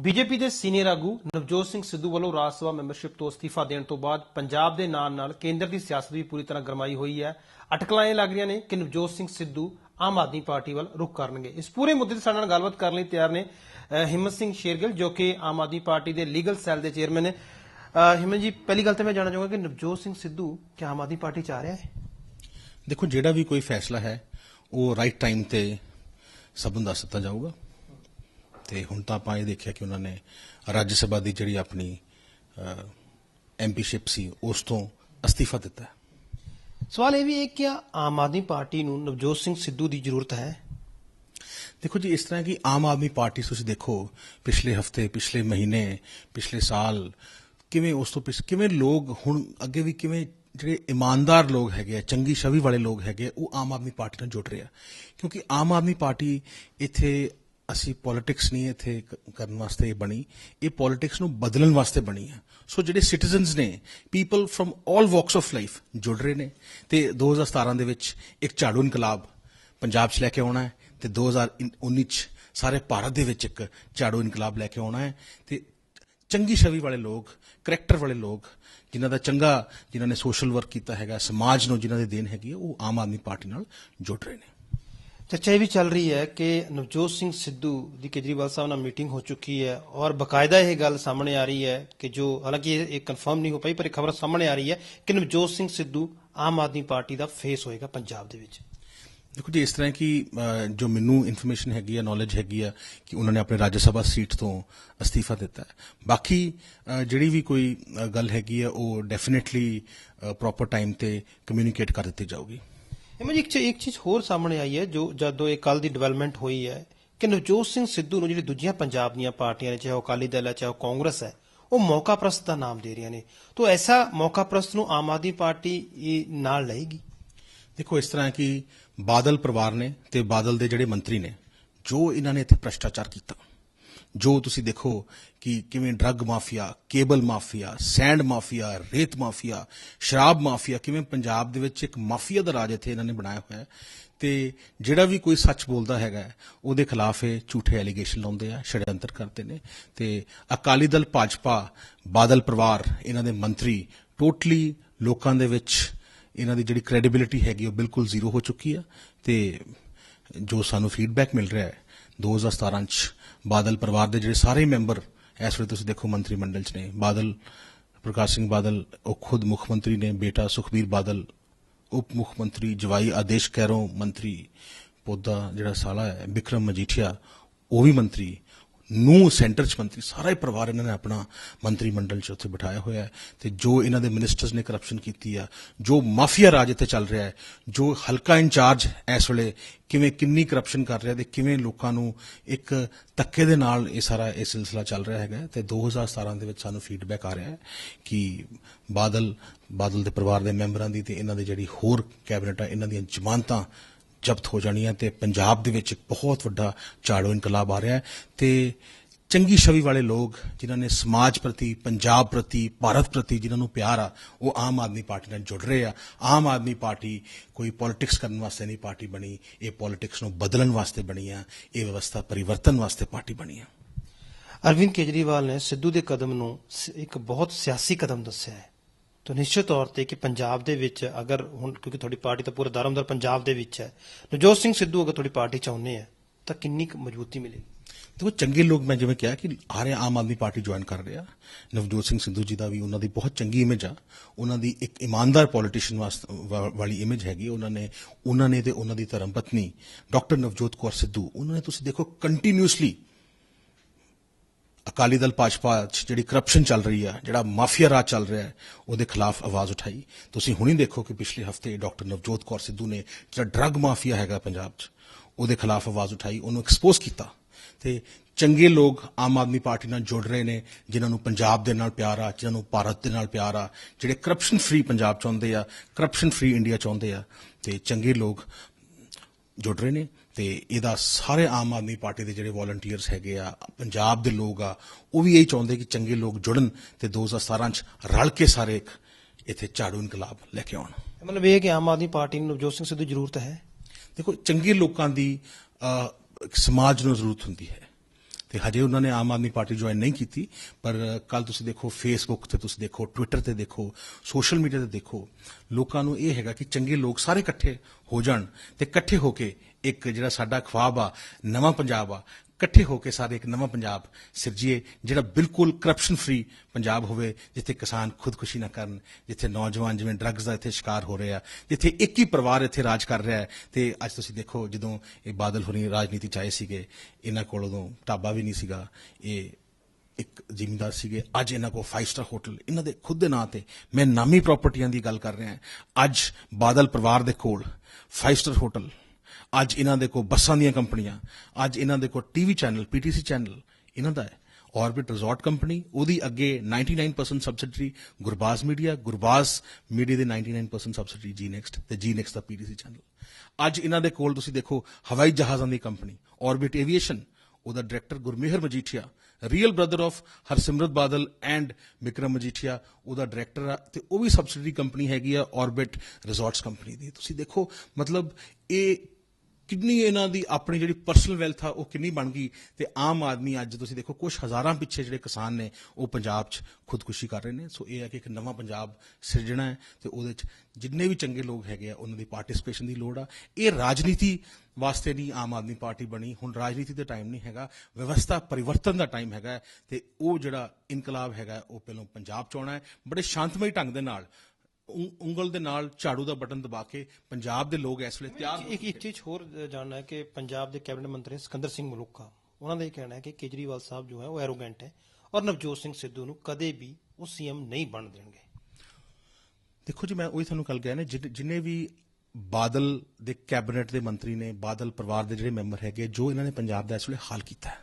BJP ਦੇ senior ਆਗੂ ਨਵਜੋਤ ਸਿੰਘ ਸਿੱਧੂ ਵੱਲੋਂ ਰਾਜ ਸਭਾ ਮੈਂਬਰਸ਼ਿਪ ਤੋਂ ਅਸਤੀਫਾ ਦੇਣ ਤੋਂ ਬਾਅਦ ਪੰਜਾਬ ਦੇ ਨਾਲ ਨਾਲ ਕੇਂਦਰ ਦੀ ਸਿਆਸਤ ਵੀ ਪੂਰੀ ਤਰ੍ਹਾਂ ਗਰਮਾਈ ਹੋਈ ਹੈ। ਅਟਕਲਾਂ ਇਹ ਲੱਗ ਰਹੀਆਂ ਨੇ ਕਿ ਨਵਜੋਤ ਸਿੰਘ ਸਿੱਧੂ ਆਮ ਆਦਮੀ ਪਾਰਟੀ ਵੱਲ ਰੁਖ ਕਰਨਗੇ। ਇਸ ਪੂਰੇ ਮੁੱਦੇ ਤੇ ਸਾਡੇ ਨਾਲ ਗੱਲਬਾਤ ਕਰਨ ਲਈ ਤਿਆਰ ਨੇ ਹਿੰਮਤ ਸਿੰਘ ਸ਼ੇਰਗਿਲ, ਜੋ ਕਿ ਆਮ ਆਦਮੀ ਪਾਰਟੀ ਦੇ ਲੀਗਲ ਸੈੱਲ ਦੇ ਚੇਅਰਮੈਨ ਨੇ। ਅਹ, ਹਿੰਮਤ ਜੀ, ਪਹਿਲੀ ਗੱਲ ਤਾਂ ਮੈਂ ਜਾਣਨਾ ਚਾਹੂੰਗਾ ਕਿ ਨਵਜੋਤ ਸਿੰਘ ਸਿੱਧੂ ਕਿ ਆਮ ਆਦਮੀ ਪਾਰਟੀ ਚ ਆ ਰਿਹਾ ਹੈ? ਦੇਖੋ, ਜਿਹੜਾ ਵੀ ਕੋਈ ਫੈਸਲਾ ਹੈ, ਉਹ ਰਾਈਟ ਟਾਈਮ ਤੇ ਸਭ ਨੂੰ ਦੱਸ ਦਿੱਤਾ ਜਾਊਗਾ। ਤੇ ਹੁਣ ਤਾਂ ਆਪਾਂ ਇਹ ਦੇਖਿਆ ਕਿ ਉਹਨਾਂ ਨੇ ਰਾਜ ਸਭਾ ਦੀ ਜਿਹੜੀ ਆਪਣੀ ਐਮਪੀਸ਼ਿਪ ਸੀ ਉਸ ਤੋਂ ਅਸਤੀਫਾ ਦਿੱਤਾ। ਸਵਾਲ ਇਹ ਵੀ ਹੈ ਕਿ ਆਮ ਆਦਮੀ ਪਾਰਟੀ ਨੂੰ ਨਵਜੋਤ ਸਿੰਘ ਸਿੱਧੂ ਦੀ ਜ਼ਰੂਰਤ ਹੈ ਦੇਖੋ ਜੀ ਇਸ ਤਰ੍ਹਾਂ ਕਿ ਆਮ ਆਦਮੀ ਪਾਰਟੀ ਤੁਸੀਂ ਦੇਖੋ ਪਿਛਲੇ ਹਫ਼ਤੇ ਪਿਛਲੇ ਮਹੀਨੇ ਪਿਛਲੇ ਸਾਲ ਕਿਵੇਂ ਉਸ ਤੋਂ ਪਿਛ ਕਿਵੇਂ ਲੋਕ ਹੁਣ ਅੱਗੇ ਵੀ ਕਿਵੇਂ ਜਿਹੜੇ ਇਮਾਨਦਾਰ ਲੋਕ ਹੈਗੇ ਆ ਚੰਗੀ ਛਵੀ ਵਾਲੇ ਲੋਕ ਹੈਗੇ ਉਹ ਆਮ ਆਦਮੀ ਪਾਰਟੀ ਨਾਲ ਜੁੜ ਰਹੇ ਆ ਕਿਉਂਕਿ ਆਮ ਆਦਮੀ ਪਾਰਟੀ ਇੱਥੇ ਅਸੀਂ ਪੋਲਿਟਿਕਸ ਨਹੀਂ ਇੱਥੇ ਕਰਨ ਵਾਸਤੇ ਬਣੀ। ਇਹ ਪੋਲਿਟਿਕਸ ਨੂੰ ਬਦਲਣ ਵਾਸਤੇ ਬਣੀ ਹੈ। ਸੋ ਜਿਹੜੇ ਸਿਟੀਜ਼ਨਸ ਨੇ people from 올 walks of life ਜੁੜ ਰਹੇ ਨੇ। ਤੇ 2017 ਦੇ ਵਿੱਚ ਇੱਕ ਝਾੜੂ ਇਨਕਲਾਬ ਪੰਜਾਬ 'ਚ ਲੈ ਕੇ ਆਉਣਾ ਹੈ ਤੇ 2019 'ਚ ਸਾਰੇ ਭਾਰਤ ਦੇ ਵਿੱਚ ਇੱਕ ਝਾੜੂ ਇਨਕਲਾਬ ਲੈ ਕੇ ਆਉਣਾ ਹੈ। ਤੇ ਚੰਗੀ ਛਵੀ ਵਾਲੇ ਲੋਕ ਕਰੈਕਟਰ ਵਾਲੇ ਲੋਕ ਜਿਨ੍ਹਾਂ ਦਾ ਚੰਗਾ ਜਿਨ੍ਹਾਂ ਨੇ ਸੋਸ਼ਲ ਵਰਕ ਕੀਤਾ ਹੈਗਾ ਸਮਾਜ ਨੂੰ ਜਿਨ੍ਹਾਂ ਦੀ ਦੇਣ ਹੈਗੀ ਹੈ, ਉਹ ਆਮ ਆਦਮੀ ਪਾਰਟੀ ਨਾਲ ਜੁੜ ਰਹੇ ਨੇ। ਚਰਚਾ ਇਹ ਵੀ ਚੱਲ ਰਹੀ ਹੈ ਕਿ ਨਵਜੋਤ ਸਿੰਘ ਸਿੱਧੂ ਦੀ ਕੇਜਰੀਵਾਲ ਸਾਹਿਬ ਨਾਲ ਮੀਟਿੰਗ ਹੋ ਚੁੱਕੀ ਹੈ ਔਰ ਬਕਾਇਦਾ ਇਹ ਗੱਲ ਸਾਹਮਣੇ ਆ ਰਹੀ ਹੈ ਕਿ ਜੋ ਹਾਲਾਂਕਿ ਇਹ ਕਨਫਰਮ ਨਹੀਂ ਹੋ ਪਾਈ ਪਰ ਇਹ ਖਬਰ ਸਾਹਮਣੇ ਆ ਰਹੀ ਹੈ ਕਿ ਨਵਜੋਤ ਸਿੰਘ ਸਿੱਧੂ ਆਮ ਆਦਮੀ ਪਾਰਟੀ ਦਾ ਫੇਸ ਹੋਏਗਾ ਪੰਜਾਬ ਦੇ ਵਿੱਚ ਦੇਖੋ ਜੀ ਇਸ ਤਰ੍ਹਾਂ ਕਿ ਜੋ ਮੈਨੂੰ ਇਨਫੋਰਮੇਸ਼ਨ ਹੈਗੀ ਆ ਨੌਲੇਜ ਹੈਗੀ ਆ ਕਿ ਉਹਨਾਂ ਨੇ ਆਪਣੇ ਰਾਜ ਸਭਾ ਸੀਟ ਤੋਂ ਅਸਤੀਫਾ ਦਿੱਤਾ ਹੈ ਬਾਕੀ ਜਿਹੜੀ ਵੀ ਕੋਈ ਗੱਲ ਹੈਗੀ ਆ ਉਹ ਡੈਫੀਨਿਟਲੀ ਪ੍ਰੋਪਰ ਟਾਈਮ ਤੇ ਕਮਿਊਨੀਕੇਟ ਕਰ ਦਿੱਤੀ ਜਾਊਗੀ ਇਹ ਇੱਕ ਇੱਕ ਚੀਜ਼ ਹੋਰ ਸਾਹਮਣੇ ਆਈ ਹੈ, ਜੋ ਜਦੋਂ ਇਹ ਕੱਲ ਦੀ ਡਿਵੈਲਪਮੈਂਟ ਹੋਈ ਹੈ ਕਿ ਨਵਜੋਤ ਸਿੰਘ ਸਿੱਧੂ ਨੂੰ ਜਿਹੜੀ ਦੂਜੀਆਂ ਪੰਜਾਬ ਦੀਆਂ ਪਾਰਟੀਆਂ ਨੇ, ਚਾਹੇ ਉਹ ਅਕਾਲੀ ਦਲ ਹੈ, ਚਾਹੇ ਉਹ ਕਾਂਗਰਸ ਹੈ, ਉਹ ਮੌਕਾ ਪ੍ਰਸਤ ਦਾ ਨਾਮ ਦੇ ਰਹੀਆਂ ਨੇ। ਤੋਂ ਐਸਾ ਮੌਕਾ ਪ੍ਰਸਤ ਨੂੰ ਆਮ ਆਦਮੀ ਪਾਰਟੀ ਨਾਲ ਲਏਗੀ? ਦੇਖੋ, ਇਸ ਤਰ੍ਹਾਂ ਕਿ ਬਾਦਲ ਪਰਿਵਾਰ ਨੇ ਤੇ ਬਾਦਲ ਦੇ ਜਿਹੜੇ ਮੰਤਰੀ ਨੇ, ਜੋ ਇਹਨਾਂ ਨੇ ਇੱਥੇ ਭ੍ਰਸ਼ਟਾਚਾਰ ਕੀਤਾ ਜੋ ਤੁਸੀਂ ਦੇਖੋ ਕਿ ਕਿਵੇਂ drug mafia cable mafia sand mafia ਰੇਤ ਮਾਫੀਆ ਸ਼ਰਾਬ ਮਾਫੀਆ ਕਿਵੇਂ ਪੰਜਾਬ ਦੇ ਵਿੱਚ ਇੱਕ ਮਾਫੀਆ ਦਾ ਰਾਜ ਇੱਥੇ ਇਹਨਾਂ ਨੇ ਬਣਾਇਆ ਹੋਇਆ ਹੈ, ਤੇ ਜਿਹੜਾ ਵੀ ਕੋਈ ਸੱਚ ਬੋਲਦਾ ਹੈਗਾ ਉਹਦੇ ਖਿਲਾਫ ਇਹ ਝੂਠੇ ਐਲੀਗੇਸ਼ਨ ਲਾਉਂਦੇ ਆ ਛੜਯੰਤਰ ਕਰਦੇ ਨੇ, ਤੇ ਅਕਾਲੀ ਦਲ, ਭਾਜਪਾ, ਬਾਦਲ ਪਰਿਵਾਰ, ਇਹਨਾਂ ਦੇ ਮੰਤਰੀ ਟੋਟਲੀ ਲੋਕਾਂ ਦੇ ਵਿੱਚ ਇਹਨਾਂ ਦੀ ਜਿਹੜੀ ਕ੍ਰੈਡੀਬਿਲਿਟੀ ਹੈਗੀ ਉਹ ਬਿਲਕੁਲ ਜ਼ੀਰੋ ਹੋ ਚੁੱਕੀ ਆ ਤੇ ਜੋ ਸਾਨੂੰ ਫੀਡਬੈਕ ਮਿਲ ਰਿਹਾ ਹੈ 2017 ਚ ਬਾਦਲ ਪਰਿਵਾਰ ਦੇ ਜਿਹੜੇ ਸਾਰੇ ਮੈਂਬਰ, ਇਸ ਵੇਲੇ ਤੁਸੀਂ ਦੇਖੋ ਮੰਤਰੀ ਮੰਡਲ ਚ ਨੇ, ਬਾਦਲ ਪ੍ਰਕਾਸ਼ ਸਿੰਘ ਬਾਦਲ, ਉਹ ਖੁਦ ਮੁੱਖ ਮੰਤਰੀ ਨੇ, ਬੇਟਾ ਸੁਖਬੀਰ ਬਾਦਲ, ਉਪ ਮੁੱਖ ਮੰਤਰੀ, ਜਵਾਈ ਆਦੇਸ਼ ਕੈਰੋਂ ਮੰਤਰੀ, ਪੋਦਾ ਜਿਹੜਾ ਸਾਲਾ ਹੈ ਵਿਕਰਮ ਮਜੀਠੀਆ, ਉਹ ਵੀ ਮੰਤਰੀ ਨੂੰ ਸੈਂਟਰ ਚ ਮੰਤਰੀ, ਸਾਰਾ ਹੀ ਪਰਿਵਾਰ ਇਹਨਾਂ ਨੇ ਆਪਣਾ ਮੰਤਰੀ ਮੰਡਲ ਚ ਉੱਥੇ ਬਿਠਾਇਆ ਹੋਇਆ ਹੈ। ਤੇ ਜੋ ਇਹਨਾਂ ਦੇ ਮਿਨਿਸਟਰਸ ਨੇ ਕਰਪਸ਼ਨ ਕੀਤੀ ਆ, ਜੋ ਮਾਫੀਆ ਰਾਜ ਇੱਥੇ ਚੱਲ ਰਿਹਾ ਹੈ, ਜੋ ਹਲਕਾ ਇੰਚਾਰਜ ਇਸ ਵੇਲੇ ਕਿਵੇਂ ਕਿੰਨੀ ਕਰਪਸ਼ਨ ਕਰ ਰਿਹਾ ਤੇ ਕਿਵੇਂ ਲੋਕਾਂ ਨੂੰ ਇੱਕ ਧੱਕੇ ਦੇ ਨਾਲ ਇਹ ਸਾਰਾ ਇਹ ਸਿਲਸਿਲਾ ਚੱਲ ਰਿਹਾ ਹੈਗਾ ਤੇ 2017 ਦੇ ਵਿੱਚ ਸਾਨੂੰ ਫੀਡਬੈਕ ਆ ਰਿਹਾ ਹੈ ਕਿ ਬਾਦਲ ਬਾਦਲ ਦੇ ਪਰਿਵਾਰ ਦੇ ਮੈਂਬਰਾਂ ਦੀ ਤੇ ਇਹਨਾਂ ਦੇ ਜਿਹੜੀ ਹੋਰ ਕੈਬਨਿਟ ਆ, ਇਹਨਾਂ ਦੀਆਂ ਜ਼ਮਾਨਤਾਂ ਜ਼ਬਤ ਹੋ ਜਾਣੀਆਂ ਤੇ ਪੰਜਾਬ ਦੇ ਵਿੱਚ ਇੱਕ ਬਹੁਤ ਵੱਡਾ ਝਾੜੂ ਇਨਕਲਾਬ ਆ ਰਿਹਾ ਹੈ ਤੇ ਚੰਗੀ ਛਵੀ ਵਾਲੇ ਲੋਕ ਜਿਨ੍ਹਾਂ ਨੇ ਸਮਾਜ ਪ੍ਰਤੀ, ਪੰਜਾਬ ਪ੍ਰਤੀ, ਭਾਰਤ ਪ੍ਰਤੀ ਜਿਨ੍ਹਾਂ ਨੂੰ ਪਿਆਰ ਆ, ਉਹ ਆਮ ਆਦਮੀ ਪਾਰਟੀ ਨਾਲ ਜੁੜ ਰਹੇ ਆ। ਆਮ ਆਦਮੀ ਪਾਰਟੀ ਕੋਈ ਪੋਲਿਟਿਕਸ ਕਰਨ ਵਾਸਤੇ ਨਹੀਂ ਪਾਰਟੀ ਬਣੀ, ਇਹ ਪੋਲਿਟਿਕਸ ਨੂੰ ਬਦਲਣ ਵਾਸਤੇ ਬਣੀ ਆ, ਇਹ ਵਿਵਸਥਾ ਪਰਿਵਰਤਨ ਵਾਸਤੇ ਪਾਰਟੀ ਬਣੀ ਆ। ਅਰਵਿੰਦ ਕੇਜਰੀਵਾਲ ਨੇ ਸਿੱਧੂ ਦੇ ਕਦਮ ਨੂੰ ਸ- ਇੱਕ ਬਹੁਤ ਸਿਆਸੀ ਕਦਮ ਦੱਸਿਆ ਹੈ। ਤਾਂ ਨਿਸ਼ਚਿਤ ਤੌਰ ਤੇ ਕਿ ਪੰਜਾਬ ਦੇ ਵਿੱਚ ਅਗਰ ਹੁਣ ਕਿਉਂਕਿ ਤੁਹਾਡੀ ਪਾਰਟੀ ਤਾਂ ਪੂਰਾ ਦਰਮਦਰ ਪੰਜਾਬ ਦੇ ਵਿੱਚ ਹੈ, ਨਵਜੋਤ ਸਿੰਘ ਸਿੱਧੂ ਅਗਰ ਤੁਹਾਡੀ ਪਾਰਟੀ ਚਾਹੁੰਦੇ ਆ, ਤਾਂ ਕਿੰਨੀ ਕੁ ਮਜ਼ਬੂਤੀ ਮਿਲੇਗੀ? ਦੇਖੋ, ਚੰਗੇ ਲੋਕ ਮੈਂ ਜਿਵੇਂ ਕਿਹਾ ਕਿ ਸਾਰੇ ਆਮ ਆਦਮੀ ਪਾਰਟੀ ਜੁਆਇਨ ਕਰ ਰਿਹਾ। ਨਵਜੋਤ ਸਿੰਘ ਸਿੱਧੂ ਜੀ ਦਾ ਵੀ ਉਹਨਾਂ ਦੀ ਬਹੁਤ ਚੰਗੀ ਇਮੇਜ ਆ। ਉਹਨਾਂ ਦੀ ਇੱਕ ਇਮਾਨਦਾਰ ਪੋਲੀਟੀਸ਼ੀਅਨ ਵਾਲੀ ਇਮੇਜ ਹੈਗੀ ਉਹਨਾਂ ਨੇ ਉਹਨਾਂ ਨੇ ਤੇ ਉਹਨਾਂ ਦੀ ਧਰਮ ਪਤਨੀ ਡਾਕਟਰ ਨਵਜੋਤ ਕੌਰ ਸਿੱਧੂ, ਉਹਨਾਂ ਨੇ ਤੁਸੀਂ ਦੇਖੋ ਕੰਟੀਨਿਊਸਲੀ ਅਕਾਲੀ ਦਲ ਭਾਜਪਾ 'ਚ ਜਿਹੜੀ ਕਰਪਸ਼ਨ ਚੱਲ ਰਹੀ ਆ, ਜਿਹੜਾ ਮਾਫੀਆ ਰਾਜ ਚੱਲ ਰਿਹਾ ਹੈ, ਉਹਦੇ ਖਿਲਾਫ ਆਵਾਜ਼ ਉਠਾਈ। ਤੁਸੀਂ ਹੁਣੀ ਦੇਖੋ ਕਿ ਪਿਛਲੇ ਹਫ਼ਤੇ ਡਾਕਟਰ ਨਵਜੋਤ ਕੌਰ ਸਿੱਧੂ ਨੇ ਜਿਹੜਾ ਡਰੱਗ ਮਾਫੀਆ ਹੈਗਾ ਪੰਜਾਬ 'ਚ, ਉਹਦੇ ਖਿਲਾਫ ਆਵਾਜ਼ ਉਠਾਈ, ਉਹਨੂੰ ਐਕਸਪੋਜ਼ ਕੀਤਾ। ਤੇ ਚੰਗੇ ਲੋਕ ਆਮ ਆਦਮੀ ਪਾਰਟੀ ਨਾਲ ਜੁੜ ਰਹੇ ਨੇ, ਜਿਨ੍ਹਾਂ ਨੂੰ ਪੰਜਾਬ ਦੇ ਨਾਲ ਪਿਆਰ ਆ, ਜਿਨ੍ਹਾਂ ਨੂੰ ਭਾਰਤ ਦੇ ਨਾਲ ਪਿਆਰ ਆ, ਜਿਹੜੇ ਕਰਪਸ਼ਨ ਫ੍ਰੀ ਪੰਜਾਬ ਚਾਹੁੰਦੇ ਆ ਕਰਪਸ਼ਨ ਫ੍ਰੀ ਇੰਡੀਆ ਚਾਹੁੰਦੇ ਆ, ਤੇ ਚੰਗੇ ਲੋਕ ਜੁੜ ਰਹੇ ਨੇ ਤੇ ਇਹਦਾ ਸਾਰੇ ਆਮ ਆਦਮੀ ਪਾਰਟੀ ਦੇ ਜਿਹੜੇ ਵੋਲੰਟੀਅਰਸ ਹੈਗੇ ਆ ਪੰਜਾਬ ਦੇ ਲੋਕ ਆ ਉਹ ਵੀ ਇਹ ਚਾਹੁੰਦੇ ਕਿ ਚੰਗੇ ਲੋਕ ਜੁੜਨ ਤੇ 2017 ਚ ਰਲ ਕੇ ਸਾਰੇ ਇੱਥੇ ਝਾੜੂ ਇਨਕਲਾਬ ਲੈ ਕੇ ਆਉਣ। ਮਤਲਬ ਇਹ ਕਿ ਆਮ ਆਦਮੀ ਪਾਰਟੀ ਨੂੰ ਨਵਜੋਤ ਸਿੰਘ ਸਿੱਧੂ ਜ਼ਰੂਰਤ ਹੈ? ਦੇਖੋ ਚੰਗੇ ਲੋਕਾਂ ਦੀ ਸਮਾਜ ਨੂੰ ਜ਼ਰੂਰਤ ਹੁੰਦੀ ਹੈ। ਤੇ ਹਜੇ ਉਹਨਾਂ ਨੇ ਆਮ ਆਦਮੀ ਪਾਰਟੀ ਜੁਆਇਨ ਨਹੀਂ ਕੀਤੀ, ਪਰ ਕੱਲ ਤੁਸੀਂ ਦੇਖੋ ਫੇਸਬੁੱਕ ਤੇ ਤੁਸੀਂ ਦੇਖੋ ਟਵਿੱਟਰ ਤੇ ਦੇਖੋ ਸੋਸ਼ਲ ਮੀਡੀਆ ਤੇ ਦੇਖੋ, ਲੋਕਾਂ ਨੂੰ ਇਹ ਹੈਗਾ ਕਿ ਚੰਗੇ ਲੋਕ ਸਾਰੇ ਇਕੱਠੇ ਹੋ ਜਾਣ ਤੇ ਇਕੱਠੇ ਹੋ ਕੇ ਇੱਕ ਜਿਹੜਾ ਸਾਡਾ ਖਵਾਬ ਆ, ਨਵਾਂ ਪੰਜਾਬ ਆ ਇਕੱਠੇ ਹੋ ਕੇ ਸਾਰੇ ਇੱਕ ਨਵਾਂ ਪੰਜਾਬ ਸਿਰਜੀਏ, ਜਿਹੜਾ ਬਿਲਕੁਲ ਕਰਪਸ਼ਨ ਫ੍ਰੀ ਪੰਜਾਬ ਹੋਵੇ, ਜਿੱਥੇ ਕਿਸਾਨ ਖੁਦਕੁਸ਼ੀ ਨਾ ਕਰਨ, ਜਿੱਥੇ ਨੌਜਵਾਨ ਜਿਵੇਂ ਡਰੱਗਸ ਦਾ ਇੱਥੇ ਸ਼ਿਕਾਰ ਹੋ ਰਹੇ ਆ ਜਿੱਥੇ ਇੱਕ ਹੀ ਪਰਿਵਾਰ ਇੱਥੇ ਰਾਜ ਕਰ ਰਿਹਾ ਹੈ। ਤੇ ਅੱਜ ਤੁਸੀਂ ਦੇਖੋ, ਜਦੋਂ ਇਹ ਬਾਦਲ ਹੋਰੀ ਰਾਜਨੀਤੀ ਚ ਆਏ ਸੀਗੇ, ਇਹਨਾਂ ਕੋਲ ਉਦੋਂ ਢਾਬਾ ਵੀ ਨਹੀਂ ਸੀਗਾ, ਇਹ ਇੱਕ ਜ਼ਿਮੀਂਦਾਰ ਸੀਗੇ, ਅੱਜ ਇਹਨਾਂ ਕੋਲ 5 ਸਟਾਰ ਹੋਟਲ ਇਹਨਾਂ ਦੇ ਖੁਦ ਦੇ ਨਾਂ ਤੇ ਮੈਂ ਨਾਮੀ ਪ੍ਰਾਪਰਟੀਆਂ ਦੀ ਗੱਲ ਕਰ ਰਿਹਾ ਅੱਜ ਬਾਦਲ ਪਰਿਵਾਰ ਦੇ ਕੋਲ 5 ਸਟਾਰ ਹੋਟਲ ਅੱਜ ਇਹਨਾਂ ਦੇ ਕੋਲ ਬੱਸਾਂ ਦੀਆਂ ਕੰਪਨੀਆਂ, ਅੱਜ ਇਹਨਾਂ ਦੇ ਕੋਲ ਟੀਵੀ ਚੈਨਲ, ਪੀਟੀਸੀ ਚੈਨਲ ਇਹਨਾਂ ਦਾ ਹੈ। ਆਰਬਿਟ ਰਿਜ਼ੋਰਟ ਕੰਪਨੀ ਉਹਦੀ ਅੱਗੇ 99% subsidy Gurbaz media Gurbaz media ਦੇ 99% ਸਬਸਿਡੀ ਜੀ ਨੈਕਸਟ ਤੇ ਜੀ ਨੈਕਸਟ ਦਾ ਪੀਟੀਸੀ ਚੈਨਲ। ਅੱਜ ਇਹਨਾਂ ਦੇ ਕੋਲ ਤੁਸੀਂ ਦੇਖੋ ਹਵਾਈ ਜਹਾਜ਼ਾਂ ਦੀ ਕੰਪਨੀ ਆਰਬਿਟ ਏਵੀਏਸ਼ਨ ਉਹਦਾ director Gurmehar Majithia real brother of Harsimrat Badal and Vikram Majithia, ਉਹਦਾ ਡਾਇਰੈਕਟਰ ਆ ਤੇ ਉਹ ਵੀ ਸਬਸਿਡੀ ਕੰਪਨੀ ਹੈਗੀ ਆ ਆਰਬਿਟ ਰਿਜ਼ੋਰਟਸ ਕੰਪਨੀ ਦੀ। ਤੁਸੀਂ ਦੇਖੋ, ਮਤਲਬ ਇਹ ਕਿੰਨੀ ਇਹਨਾਂ ਦੀ ਆਪਣੀ ਜਿਹੜੀ ਪਰਸਨਲ ਵੈਲਥ ਆ, ਉਹ ਕਿੰਨੀ ਬਣ ਗਈ ਤੇ ਆਮ ਆਦਮੀ ਅੱਜ ਤੁਸੀਂ ਦੇਖੋ ਕੁਝ ਹਜ਼ਾਰਾਂ ਪਿੱਛੇ ਜਿਹੜੇ ਕਿਸਾਨ ਨੇ, ਉਹ ਪੰਜਾਬ 'ਚ ਖੁਦਕੁਸ਼ੀ ਕਰ ਰਹੇ ਨੇ। ਸੋ ਇਹ ਹੈ ਕਿ ਇੱਕ ਨਵਾਂ ਪੰਜਾਬ ਸਿਰਜਣਾ ਹੈ ਤੇ ਉਹਦੇ 'ਚ ਜਿੰਨੇ ਵੀ ਚੰਗੇ ਲੋਕ ਹੈਗੇ ਆ, ਉਹਨਾਂ ਦੀ ਪਾਰਟਿਸਿਪੇਸ਼ਨ ਦੀ ਲੋੜ ਆ। ਇਹ ਰਾਜਨੀਤੀ ਵਾਸਤੇ ਨਹੀਂ ਆਮ ਆਦਮੀ ਪਾਰਟੀ ਬਣੀ। ਹੁਣ ਰਾਜਨੀਤੀ ਦਾ ਟਾਈਮ ਨਹੀਂ ਹੈਗਾ, ਵਿਵਸਥਾ ਪਰਿਵਰਤਨ ਦਾ ਟਾਈਮ ਹੈਗਾ ਹੈ ਤੇ ਉਹ ਜਿਹੜਾ ਇਨਕਲਾਬ ਹੈਗਾ ਉਹ ਪਹਿਲਾਂ ਪੰਜਾਬ 'ਚ ਆਉਣਾ ਹੈ। ਬੜੇ ਸ਼ਾਂਤਮਈ ਢੰਗ ਦੇ ਨਾਲ ਉਂਗਲ ਦੇ ਨਾਲ ਝਾੜੂ ਦਾ ਬਟਨ ਦਬਾ ਕੇ ਪੰਜਾਬ ਦੇ ਲੋਕ ਇਸ ਵੇਲੇ ਤਿਆਰ ਇੱਕ ਇੱਕ ਚੀਜ਼ ਹੋਰ ਜਾਣਨਾ ਹੈ ਕਿ ਪੰਜਾਬ ਦੇ ਕੈਬਨਿਟ ਮੰਤਰੀ ਸਿਕੰਦਰ ਸਿੰਘ ਮਲੂਕਾ ਉਹਨਾਂ ਦਾ ਇਹ ਕਹਿਣਾ ਹੈ ਕਿ ਕੇਜਰੀਵਾਲ ਸਾਹਿਬ ਜੋ ਹੈ ਉਹ ਐਰੋਗੈਂਟ ਹੈ ਔਰ ਨਵਜੋਤ ਸਿੰਘ ਸਿੱਧੂ ਨੂੰ ਕਦੇ ਵੀ ਉਹ ਸੀਐਮ ਨਹੀਂ ਬਣ ਦੇਣਗੇ ਦੇਖੋ ਜੀ ਮੈਂ ਉਹੀ ਤੁਹਾਨੂੰ ਕੱਲ ਗਿਆ ਨੇ ਜਿਨ- ਵੀ ਬਾਦਲ ਦੇ ਕੈਬਨਿਟ ਦੇ ਮੰਤਰੀ ਨੇ ਬਾਦਲ ਪਰਿਵਾਰ ਦੇ ਜਿਹੜੇ ਮੈਂਬਰ ਹੈਗੇ ਜੋ ਇਹਨਾਂ ਨੇ ਪੰਜਾਬ ਦਾ ਇਸ ਵੇਲੇ ਹਾਲ ਕੀਤਾ ਹੈ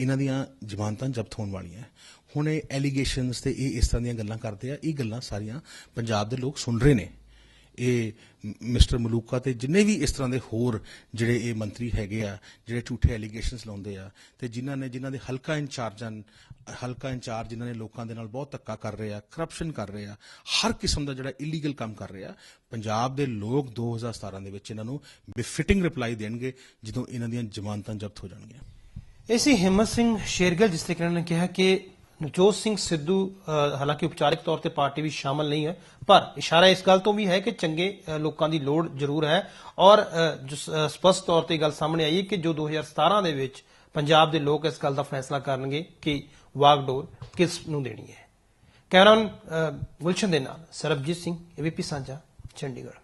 ਇਹਨਾਂ ਦੀਆਂ ਜ਼ਮਾਨਤਾਂ ਜ਼ਬਤ ਹੋਣ ਵਾਲੀਆਂ। ਹੁਣ ਇਹ ਐਲੀਗੇਸ਼ਨਸ ਤੇ ਇਹ ਇਸ ਤਰ੍ਹਾਂ ਦੀਆਂ ਗੱਲਾਂ ਕਰਦੇ ਆ, ਇਹ ਗੱਲਾਂ ਸਾਰੀਆਂ ਪੰਜਾਬ ਦੇ ਲੋਕ ਸੁਣ ਰਹੇ ਨੇ। ਇਹ ਮਿਸਟਰ ਮਲੂਕਾ ਤੇ ਜਿੰਨੇ ਵੀ ਇਸ ਤਰ੍ਹਾਂ ਦੇ ਹੋਰ ਜਿਹੜੇ ਇਹ ਮੰਤਰੀ ਹੈਗੇ ਆ, ਜਿਹੜੇ ਝੂਠੇ ਐਲੀਗੇਸ਼ਨਸ ਲਾਉਂਦੇ ਆ ਤੇ ਜਿਨ੍ਹਾਂ ਨੇ, ਜਿਨ੍ਹਾਂ ਦੇ ਹਲਕਾ ਇੰਚਾਰਜਾਂ, ਹਲਕਾ ਇੰਚਾਰਜ ਜਿਨ੍ਹਾਂ ਨੇ ਲੋਕਾਂ ਦੇ ਨਾਲ ਬਹੁਤ ਧੱਕਾ ਕਰ ਰਹੇ ਆ ਕਰਪਸ਼ਨ ਕਰ ਰਹੇ ਆ, ਹਰ ਕਿਸਮ ਦਾ ਜਿਹੜਾ ਇਲੀਗਲ ਕੰਮ ਕਰ ਰਹੇ ਆ, ਪੰਜਾਬ ਦੇ ਲੋਕ 2017 ਦੇ ਵਿੱਚ ਇਹਨਾਂ ਨੂੰ ਬਿਫਿਟਿੰਗ ਰਿਪਲਾਈ ਦੇਣਗੇ ਜਦੋਂ ਇਹਨਾਂ ਦੀਆਂ ਜ਼ਮਾਨਤਾਂ ਜ਼ਬਤ ਹੋ ਜਾਣਗੀਆਂ। ਇਸੇ ਹਿੰਮਤ ਸਿੰਘ ਸ਼ੇਰਗਲ, ਜਿਸ ਤਰੀਕੇ ਨੇ ਕਿਹਾ ਕਿ ਨਵਜੋਤ ਸਿੰਘ ਸਿੱਧੂ ਹਾਲਾਂਕਿ ਉਪਚਾਰਿਕ ਤੌਰ ਤੇ ਪਾਰਟੀ ਵਿੱਚ ਸ਼ਾਮਲ ਨਹੀਂ ਹੈ, ਪਰ ਇਸ਼ਾਰਾ ਇਸ ਗੱਲ ਤੋਂ ਵੀ ਹੈ ਕਿ ਚੰਗੇ ਲੋਕਾਂ ਦੀ ਲੋੜ ਜ਼ਰੂਰ ਹੈ ਔਰ ਸਪਸ਼ਟ ਤੌਰ ਤੇ ਇਹ ਗੱਲ ਸਾਹਮਣੇ ਆਈ ਹੈ ਕਿ ਜੋ 2017 ਦੇ ਵਿੱਚ ਪੰਜਾਬ ਦੇ ਲੋਕ ਇਸ ਗੱਲ ਦਾ ਫੈਸਲਾ ਕਰਨਗੇ ਕਿ ਵਾਗਡੋਰ ਕਿਸ ਨੂੰ ਦੇਣੀ ਹੈ। ਕੈਮਰਾਮੈਨ ਗੁਲਸ਼ਨ ਦੇ ਨਾਲ ਸਰਬਜੀਤ ਸਿੰਘ ਏਬੀਪੀ ਸਾਂਝਾ, ਚੰਡੀਗੜ੍ਹ।